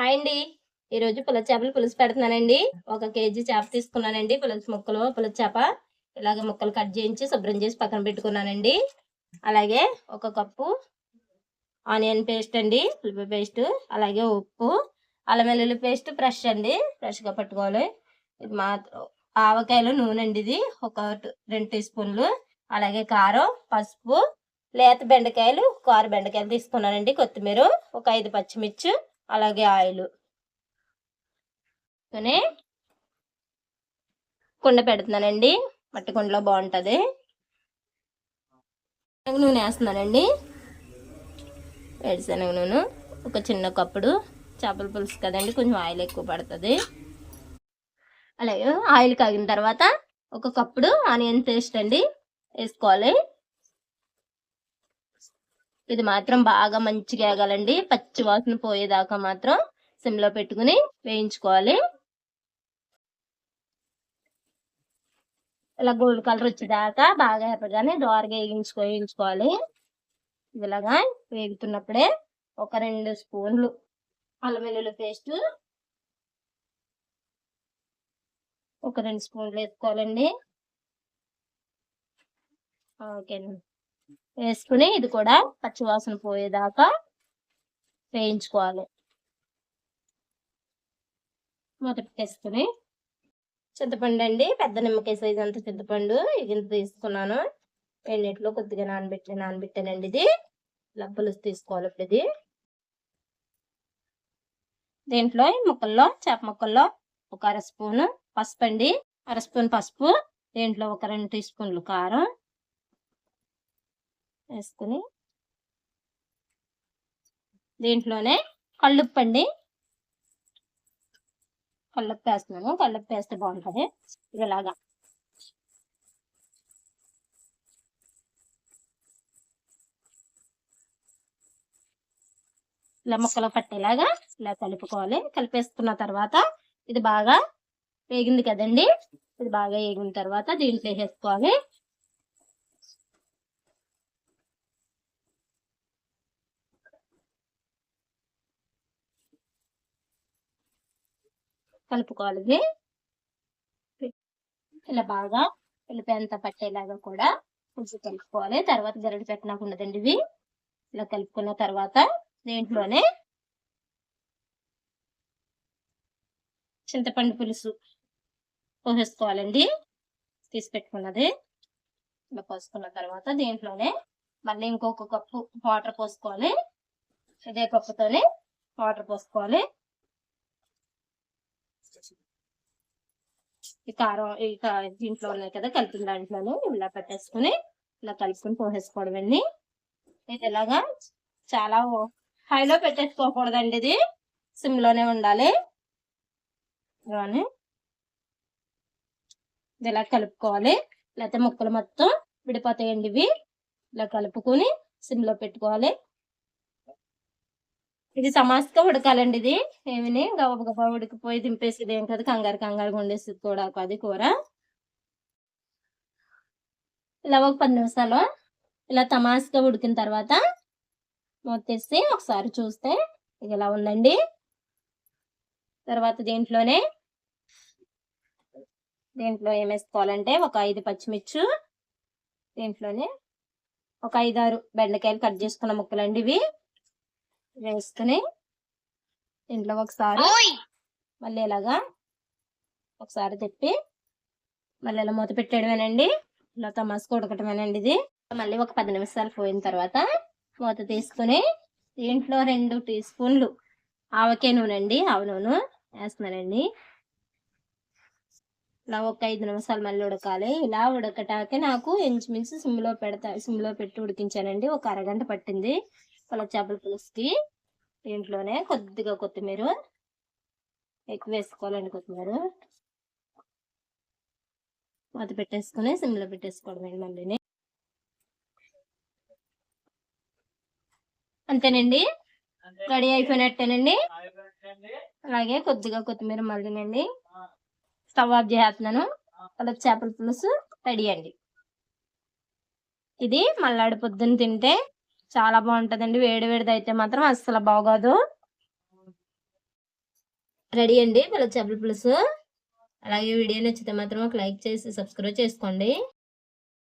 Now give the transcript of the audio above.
Hi అండి. ఈరోజు పులస చేపలు పులుసు పెడుతున్నానండి. ఒక కేజీ చేప తీసుకున్నానండి. పులుసు ముక్కలు పులస చేప. ఇలాగ ముక్కలు కట్ చేయించి శుభ్రం చేసి పక్కన పెట్టుకున్నానండి. అలాగే ఒక కప్పు ఆనియన్ పేస్ట్ అండి. ఉల్లిపాయ పేస్ట్ అలాగే ఉప్పు అల్లం వెల్లుల్లి పేస్ట్ ఫ్రెష్ అండి. ఫ్రెష్గా పట్టుకోవాలి. ఇది మాత్రం ఆవకాయలు నూనె అండి ఇది. ఒక రెండు టీ స్పూన్లు. అలాగే కారం పసుపు లేత బెండకాయలు కారు బెండకాయలు తీసుకున్నానండి కొత్తిమీర. ఒక ఐదు పచ్చిమిర్చి అలాగే ఆయిల్. కొని కుండ పెడుతున్నానండి. మట్టి కుండలో బాగుంటుంది. నూనె వేస్తున్నానండి. వేడిశనగ నూనె ఒక చిన్న కప్పుడు చేపల పులుసు కదండి కొంచెం ఆయిల్ ఎక్కువ పడుతుంది. అలాగే ఆయిల్ కాగిన తర్వాత ఒక కప్పుడు ఆనియన్ పేస్ట్ అండి వేసుకోవాలి. ఇది మాత్రం బాగా మంచిగా వేగాలండి. పచ్చి వాసన పోయేదాకా మాత్రం సిమ్లో పెట్టుకుని వేయించుకోవాలి. ఇలా గోల్డ్ కలర్ వచ్చేదాకా బాగా ఎర్రగానే దోరగా వేయించుకో వేయించుకోవాలి. ఇలాగా వేగుతున్నప్పుడే ఒక రెండు స్పూన్లు అల్లం వెల్లుల్లి పేస్ట్ ఒక రెండు స్పూన్లు వేసుకోవాలండి. ఓకేనండి. వేసుకుని ఇది కూడా పచ్చివాసన పోయేదాకా వేయించుకోవాలి. మొదటి పెట్టేసుకుని చింతపండు అండి పెద్ద నిమ్మకాయ సైజు అంత చింతపండు ఇంత తీసుకున్నాను. ఎన్నిట్లో కొద్దిగా నానబెట్టి నానబెట్టానండి ఇది. లబ్బలు తీసుకోవాలి ఇప్పుడు ఇది. దీంట్లో ఈ ముక్కల్లో చేప ముక్కల్లో ఒక అర స్పూను పసుపు అండి. అర స్పూన్ పసుపు దీంట్లో ఒక రెండు టీ స్పూన్లు కారం వేసుకుని దీంట్లోనే కళ్ళుప్పండి. కళ్ళుప్పు వేస్తున్నాను కళ్ళుప్పు వేస్తే బాగుంటుంది ఇలాగా. ఇలా ముక్కలు పట్టేలాగా ఇలా కలుపుకోవాలి. కలిపేసుకున్న తర్వాత ఇది బాగా వేగింది కదండి. ఇది బాగా వేగిన తర్వాత దీంట్లో వేసుకోవాలి కలుపుకోవాలి. ఇది. ఇలా బాగా ఉల్లిపాయంతా పట్టేలాగా కూడా కొంచెం కలుపుకోవాలి. తర్వాత గరిటె పెట్టినాక ఉండదండి ఇవి. ఇలా కలుపుకున్న తర్వాత దీంట్లోనే చింతపండు పులుసు పోసేసుకోవాలండి. తీసి పెట్టుకున్నది. ఇలా పోసుకున్న తర్వాత దీంట్లోనే మళ్ళీ ఇంకొక కప్పు వాటర్ పోసుకోవాలి. ఇదే కప్పుతోనే వాటర్ పోసుకోవాలి. ఈ కారం ఈ దీంట్లో ఉన్నాయి కదా కలిపిన దాంట్లోనే ఇలా పెట్టేసుకుని ఇలా కలుపుకుని పోసేసుకోవడం అండి. ఇది ఇలాగా చాలా హైలో పెట్టేసుకోకూడదండి ఇది. సిమ్లోనే ఉండాలి. ఇలానే ఇది ఇలా కలుపుకోవాలి. లేకపోతే ముక్కలు మొత్తం విడిపోతాయండి ఇవి. ఇలా కలుపుకొని సిమ్లో పెట్టుకోవాలి. ఇది సమాస్గా ఉడకాలండి ఇది. ఏమిని? గబ గబా ఉడికిపోయి దింపేసేది ఏం కాదు. కంగారు కంగారు ఉండేసి కూడా అది కూర. ఇలా ఒక పది నిమిషాలు ఇలా తమాస్గా ఉడికిన తర్వాత మూతేసి ఒకసారి చూస్తే ఇది ఇలా ఉందండి? తర్వాత దీంట్లోనే దీంట్లో ఏం వేసుకోవాలంటే ఒక ఐదు పచ్చిమిర్చి దీంట్లోనే ఒక ఐదారు బెండకాయలు కట్ చేసుకున్న ముక్కలండి ఇవి. వేసుకుని దీంట్లో ఒకసారి మళ్ళీ ఇలాగా ఒకసారి తిప్పి మళ్ళీ ఇలా మూత పెట్టేయడమేనండి. ఇలా తమాసుకు ఉడకటమేనండి ఇది. మళ్ళీ ఒక పది నిమిషాలు పోయిన తర్వాత మూత తీసుకుని దీంట్లో రెండు టీ స్పూన్లు ఆవకాయ నూనె అండి ఆవ నూనె వేస్తున్నానండి. ఇలా ఒక ఐదు నిమిషాలు మళ్ళీ ఉడకాలి. ఇలా ఉడకటాకే నాకు ఇంచుమించు సిమ్లో పెడతా సిమ్లో పెట్టి ఉడికించానండి. ఒక అరగంట పట్టింది. మన చేపల పులుసుకి దీంట్లోనే కొద్దిగా కొత్తిమీర ఎక్కువ వేసుకోవాలండి కొత్తిమీర. మూత పెట్టేసుకుని సిమ్లో పెట్టేసుకోవడమే మళ్ళీని. అంతేనండి? రెడీ అయిపోయినట్టేనండి? అలాగే కొద్దిగా కొత్తిమీర మళ్ళీనండి. స్టవ్ ఆఫ్ చేస్తున్నాను అలా చేపల పులుసు రెడీ అండి. ఇది మల్లాడి పొద్దున్న తింటే చాలా బాగుంటదండి. వేడి వేడిది అయితే మాత్రం అస్సలు బాగోదు. రెడీ అండి. పులస చేపల పులుసు. అలాగే వీడియో నచ్చితే మాత్రం ఒక లైక్ చేసి సబ్స్క్రైబ్ చేసుకోండి.